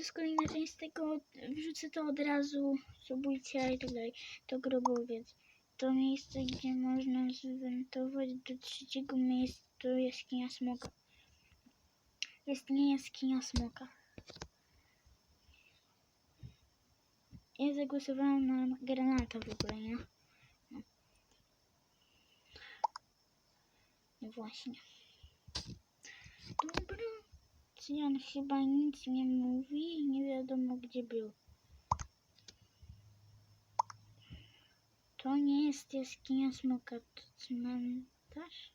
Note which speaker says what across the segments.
Speaker 1: jest kolejna część tego, wrzucę to od razu, subujcie i tak dalej. To grobowiec. To miejsce, gdzie można zwentować do trzeciego miejsca, to jaskinia smoka. Jest nie jaskinia smoka. Ja zagłosowałam na granata w ogóle, nie? No. No właśnie. Dobra. Cyjan chyba nic nie mówi, nie wiadomo gdzie był. To nie jest jaskinia smoka, to cmentarz?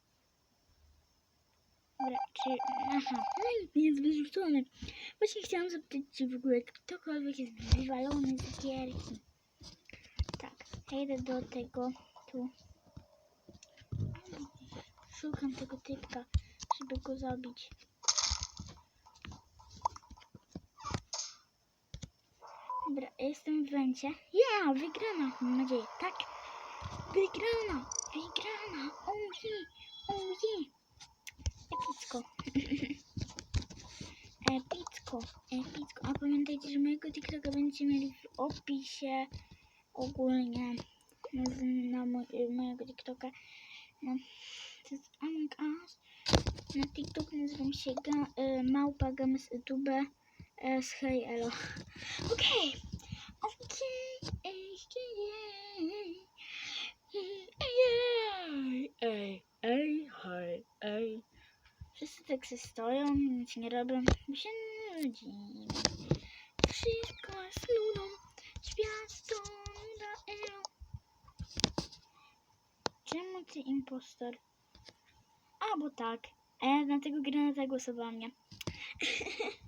Speaker 1: Dobra, czy... Aha, no i jest wyrzucony. Właśnie chciałam zapytać, czy w ogóle ktokolwiek jest wywalony z gierki. Tak, ja idę do tego tu. Szukam tego typka, żeby go zabić. Dobra, jestem w węcie. Ja, wygrana, mam nadzieję. Tak, wygrana, wygrana. O je, o je. Epicko. Epicko, epicko. A pamiętajcie, że mojego TikToka będziecie mieli w opisie ogólnie na moj, mojego TikToka. No, to jest Among Us. Na TikToku nazywam się ga, y, Małpa Games YouTube z Hej Elo. Okej, okej, ej, ej, ej, ej, ej, hej, ej. Wszyscy tak se stoją, nic nie robią, bo się nudzi. Wszystko nudą, świat to nuda, elo. Czemu ty impostor? A, bo tak. E, na tego granata głosowałam, nie?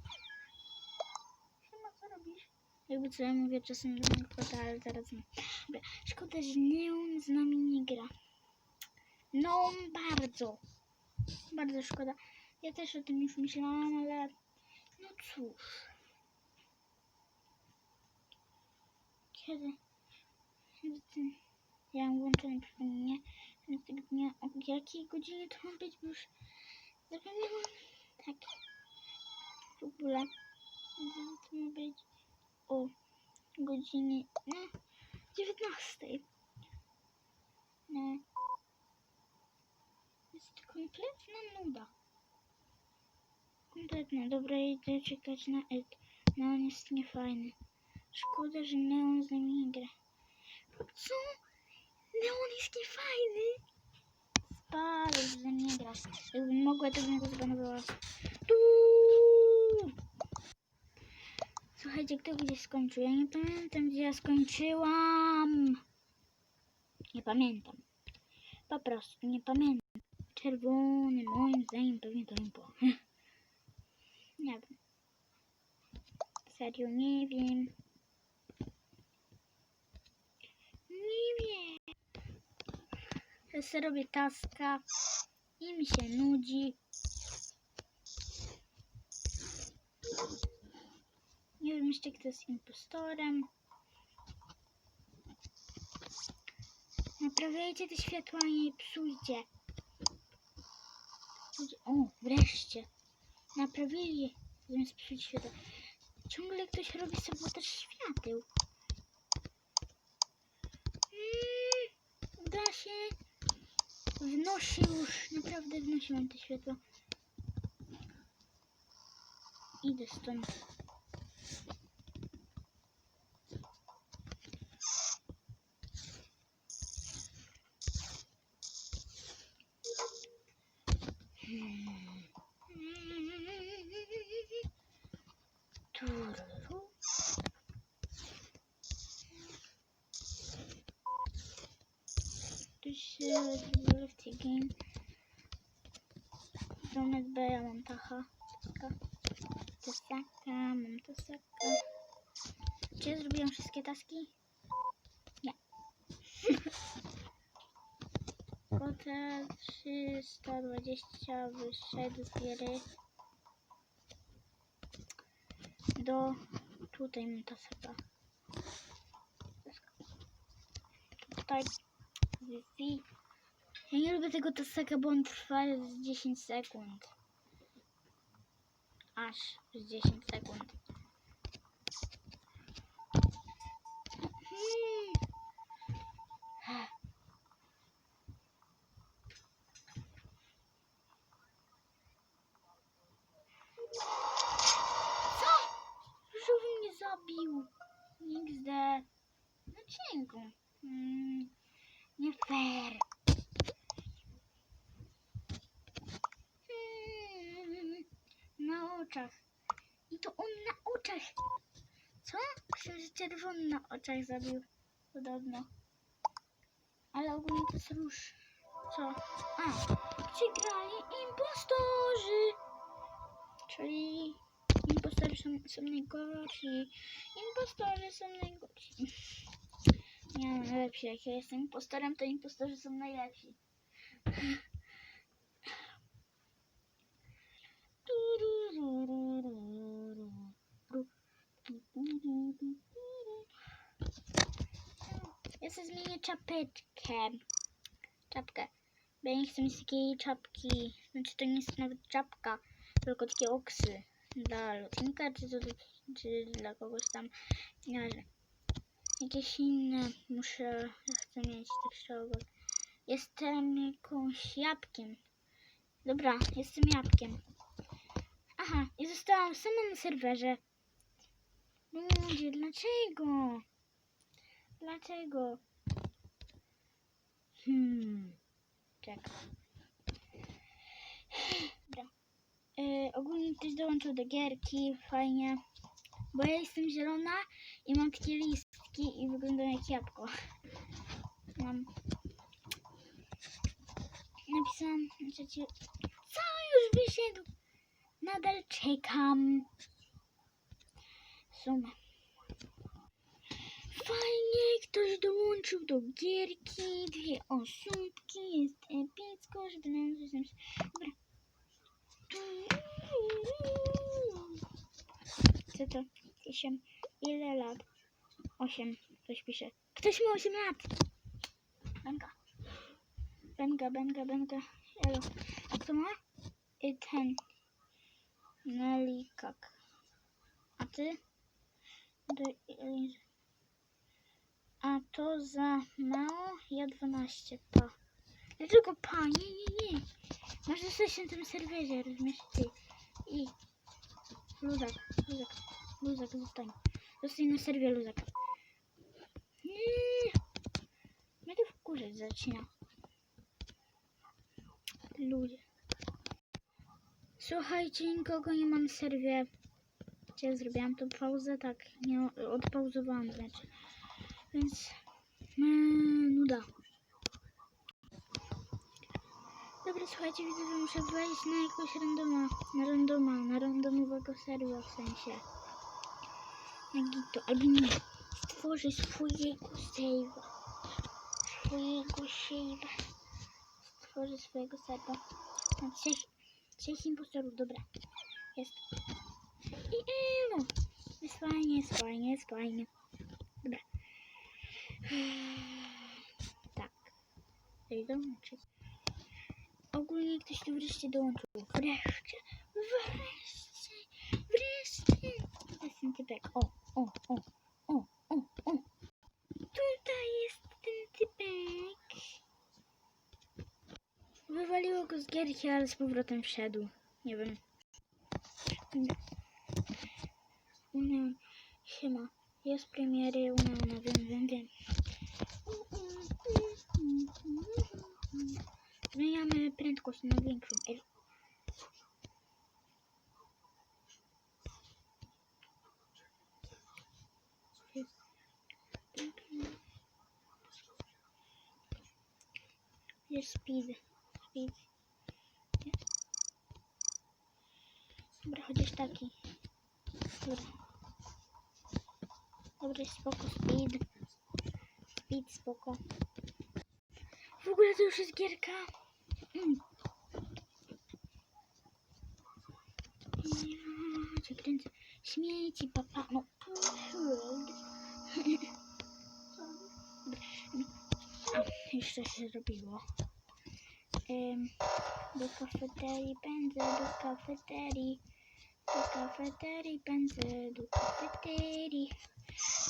Speaker 1: Jakby co ja mówię czasem do mojego kota, ale teraz nie. Dobra, szkoda, że Neon z nami nie gra. No, bardzo. Bardzo szkoda. Ja też o tym już myślałam, ale no cóż. Kiedy? Kiedy. Ja mam włączone przypomnienie tego dnia. O jakiej godzinie to ma być? Bo już zapomniałam. Tak. W ogóle. To ma być? O godzinie... No, 19. No. Jest kompletna nuda. Kompletna. Dobra, idę czekać na Ed. No on jest niefajny. Szkoda, że Neon z nami gra. Co? Neon jest niefajny? Spalę, że ze mnie nie gra. Jakbym mogła, to bym go zbanowała. Tu! Słuchajcie, kto gdzie skończył? Ja nie pamiętam, gdzie ja skończyłam. Nie pamiętam. Po prostu nie pamiętam. Czerwony, moim zdaniem pewnie to impo. Nie wiem. Serio, nie wiem. Nie wiem. Ja sobie robię taska i mi się nudzi. Nie wiem jeszcze kto jest impostorem. Naprawiajcie te światła, nie psujcie. O, wreszcie. Naprawili zamiast psuć światła. Ciągle ktoś robi sabotaż świateł. Mm, da się. Wnosi już, naprawdę wnosiłam te światła. Idę stąd. Tururu. Tu się left game. Domek B, ja mam tacha. Taka. Tasaka, mam tasaka. Czy ja zrobiłam wszystkie taski? Nie. Potem 320 wyszedł z gry do tutaj mutasypa. Tutaj wi Ja nie lubię tego tasaka, bo on trwa z 10 sekund. Aż z 10 sekund. Hmm. XD. No cienko. Mm, nie fair. Hmm, na oczach. I to on na oczach. Co? Książę czerwony na oczach zabił. Podobno. Ale ogólnie to jest róż. Co? A, przegrali impostorzy. Czyli są, są najgorsi. Impostorzy są najgorsi. No, najlepsi. Jak ja jestem impostorem, to impostorzy są najlepsi. Ja sobie zmienię czapeczkę. Czapkę. Bo ja nie chcę mieć takiej czapki. Znaczy to nie jest nawet czapka, tylko takie oksy. Dla lotnika, czy, to, czy dla kogoś tam. Nie, jakieś inne muszę, chcę mieć tak szczegóły. Jestem jakąś jabłkiem. Dobra, jestem jabłkiem. Aha, i zostałam sama na serwerze. Ludzie, dlaczego? Dlaczego? Hmm. Czekaj. Yy, ogólnie ktoś dołączył do gierki, fajnie. Bo ja jestem zielona i mam takie listki i wyglądam jak jabłko. Mam. Napisałam, że ci... Co już wyszedł? Nadal czekam. Sumę. Fajnie, ktoś dołączył do gierki. Dwie osóbki. Jest epicko, żeby nam coś. Dobra. Co to? Osiem. Ile lat? Osiem. Ktoś pisze. Ktoś ma osiem lat. Benga. Benga, benga, benga. Elo. A kto ma? I ten. Nelikak. A ty? A to za mało? Ja 12, pa. Dlaczego pa? Nie, nie, nie. Masz zostać na tym serwerze, rozumiesz? Ty. I. Luzak, luzak, luzak, zostań. Zostań na serwie, luzak. Nie. Mnie to wkurzać zaczyna. Ludzie. Słuchajcie, nikogo nie ma na serwie. Gdzie zrobiłam tą pauzę? Tak, nie odpauzowałam znaczy. Więc mm, nuda. Dobra, słuchajcie, widzę, że muszę wejść na jakąś randoma, na randoma, na randomowego serwa w sensie. Na gitu, albo nie. Stworzę swojego save'a. Swojego save'a. Stworzę swojego serwa. Na trzech, trzech impostorów, dobra. Jest. I elo. Jest fajnie, jest fajnie, jest fajnie. Dobra. Tak. Wejdą, czy... Ogólnie ktoś tu wreszcie dołączył. Wreszcie, wreszcie, wreszcie. To jest ten typek. O, o, o, o, o, o. Tutaj jest ten typek. Wywaliło go z gierki, ale z powrotem wszedł. Nie wiem. Nie. Siema. Jest premiery, una, una, wiem, wiem, wiem. Zmieniamy prędkość na większą. Jest speed. Speed. Dobra, chociaż taki. Dobra. Dobra, spoko, speed. Speed, spoko. W ogóle to już jest gierka. Mm. Ja cię kręcę. Śmieci, papa. No, już coś się zrobiło. Do kafeterii pędzę, do kafeterii. Do kafeterii pędzę, do kafeterii.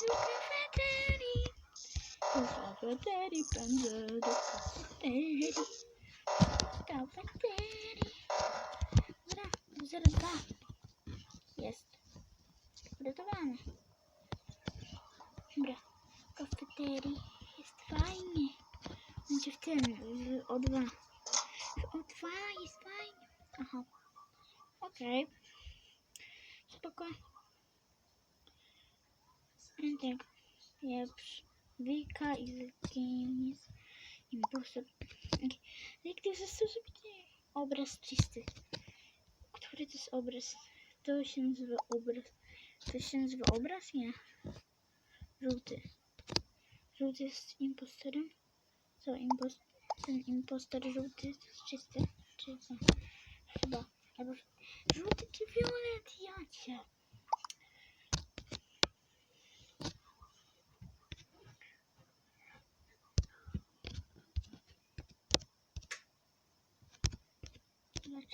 Speaker 1: Do kafeterii. Do kafeterii pędzę, do kafeterii. Dobra, 02. Jest. Uratowany. Dobra, kafeterii jest fajnie. Będzie w tym, w O2. W O2 jest fajnie. Aha. Okej. Spoko. I tak. Pieprz. Wika i the game impossible. Okay. Jak to jest zastosować obraz czysty. Który to jest obraz? To się nazywa obraz. To się nazywa obraz? Nie. Żółty. Żółty jest impostorem? Co, impos ten impostor żółty to jest czysty? Czy co? Chyba. Albo żółty czy fiolet? Ja cię.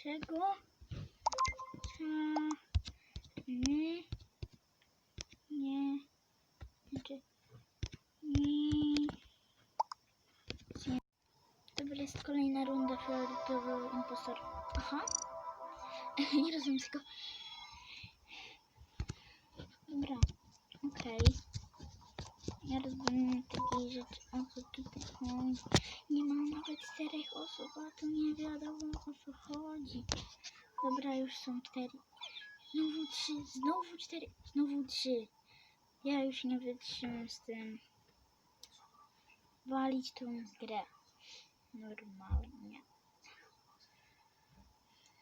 Speaker 1: Ta my nie znaczy nie Dobra, jest kolejna runda fioletowy impostor. Aha. nie rozumiem tego. Dobra, okej. Ja rozumiem takiej rzeczy, o co tutaj chodzi. Czterech osób, a tu nie wiadomo o co chodzi. Dobra, już są cztery. Znowu trzy, znowu cztery, znowu trzy. Ja już nie wytrzymam z tym. Walić tą grę. Normalnie.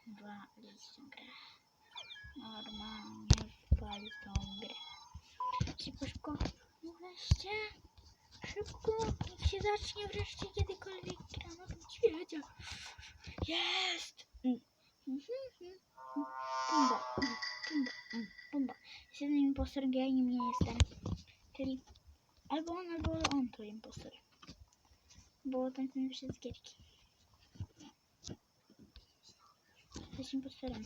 Speaker 1: Walić tą grę. Normalnie walić tą grę. Szybko, szybko. Wreszcie. Szybko. Niech się zacznie wreszcie kiedykolwiek gra na tym świecie. Jest! Mm. Pumba, pumba, pumba. Jest jeden impostor, ja nim nie jestem. Czyli albo on, albo on to impostor. Bo tamten wyszedł z gierki. Jesteś impostorem.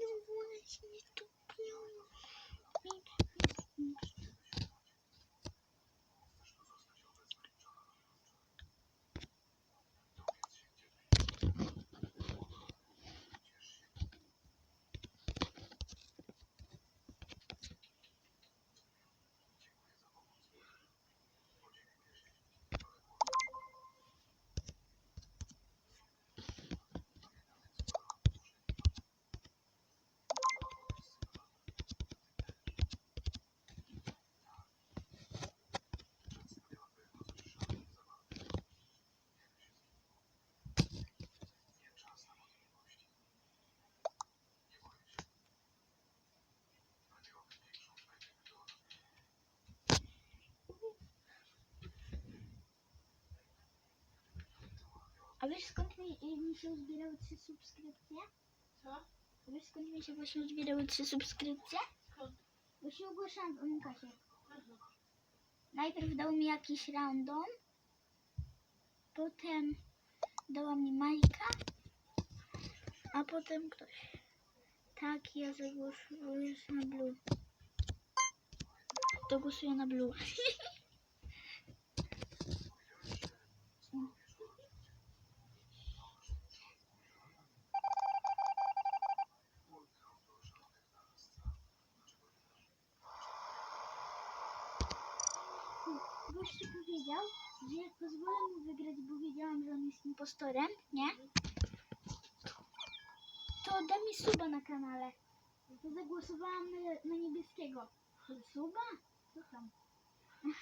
Speaker 1: No właśnie, tu piją. A wiesz skąd mi, y, mi się uzbierały trzy subskrypcje?
Speaker 2: Co?
Speaker 1: A wiesz skąd mi się właśnie uzbierały trzy subskrypcje?
Speaker 2: Skąd?
Speaker 1: Bo się ogłaszałam w Onkasie.
Speaker 2: Aha.
Speaker 1: Najpierw dał mi jakiś random, potem dała mi Majka, a potem ktoś. Tak, ja zagłosuję na Blue. To głosuję na Blue. Gościu powiedział, że jak pozwolę mu wygrać, bo wiedziałam, że on jest impostorem, nie? To da mi suba na kanale. To zagłosowałam na, na niebieskiego. Suba? Co tam?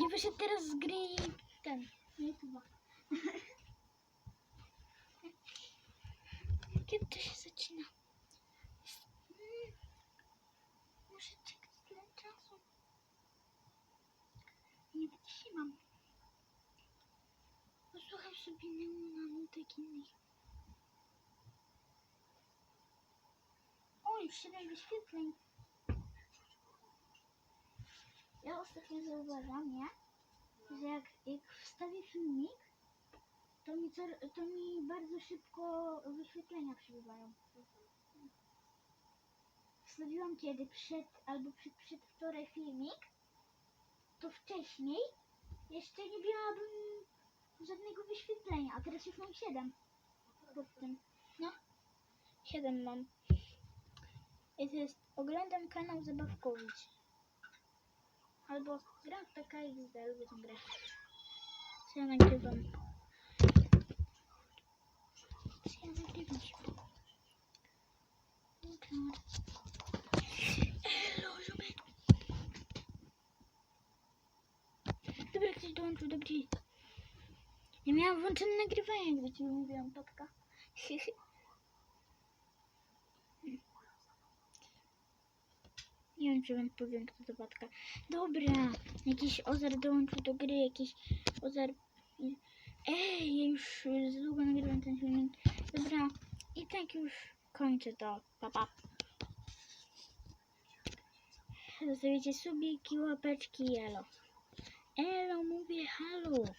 Speaker 1: I wyszedł teraz z gry ten, YouTube'a. Kiedy to się zaczyna? Mm. Muszę czekać tyle czasu. Nie wytrzymam. Posłucham sobie Neona nutek innych. już 7 wyświetleń. Ja ostatnio zauważam, nie? Że jak, jak wstawię filmik, to mi, to mi bardzo szybko wyświetlenia przybywają. Wstawiłam kiedy przed albo przed, przedwczoraj filmik, to wcześniej jeszcze nie miałabym żadnego wyświetlenia, a teraz już mam 7 pod tym. No, 7 mam. I to jest, oglądam kanał Zabawkowicz. Albo gram w PKXD, lubię tę grę. Co ja nagrywam? Co ja nagrywam? Elo, ziomek. Dobra, ktoś dołączył do gry. Ja miałam włączone nagrywanie, gdy ci mówiłam, patka. Nie wiem, czy wam powiem, kto to patka. Dobra, jakiś Ozar dołączył do gry, jakiś Ozar... Ej, ja już y, za długo nagrywam ten filmik. Dobra, i tak już kończę to. Pa, pa. Zostawicie subiki, łapeczki, elo. Elo, mówię halo.